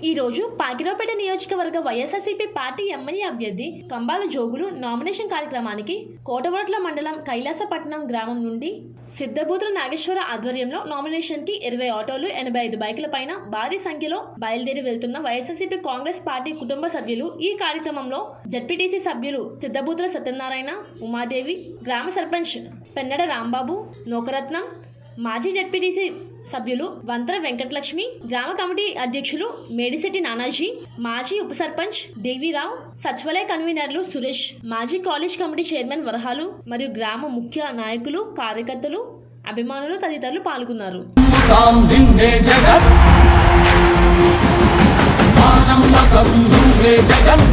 ఈ రోజు పాకిరావుపేట నియోజకవర్గ వైఎస్ఆర్సీపీ పార్టీ ఎమ్మెల్యే అభ్యర్థి కంబాల జోగులు నామినేషన్ కార్యక్రమానికి కోటవరట్ల మండలం కైలాసపట్నం గ్రామం నుండి సిద్ధభూతుల నాగేశ్వర ఆధ్వర్యంలో నామినేషన్కి ఇరవై ఆటోలు ఎనభై ఐదు బైకుల పైన భారీ సంఖ్యలో బయలుదేరి వెళ్తున్న వైఎస్ఆర్సీపీ కాంగ్రెస్ పార్టీ కుటుంబ సభ్యులు ఈ కార్యక్రమంలో జడ్పీటీసీ సభ్యులు సిద్ధబూతుల సత్యనారాయణ ఉమాదేవి గ్రామ సర్పంచ్ పెన్నడ రాంబాబు నోకరత్నం మాజీ జడ్పీటీసీ సభ్యులు వంతర వెంకటలక్ష్మి గ్రామ కమిటీ అధ్యక్షులు మేడిశెట్టి నానాజీ మాజీ ఉప సర్పంచ్ దేవీరావు సచివాలయ కన్వీనర్లు సురేష్ మాజీ కాలేజ్ కమిటీ చైర్మన్ వరహాలు మరియు గ్రామ ముఖ్య నాయకులు కార్యకర్తలు అభిమానులు తదితరులు పాల్గొన్నారు. జగన్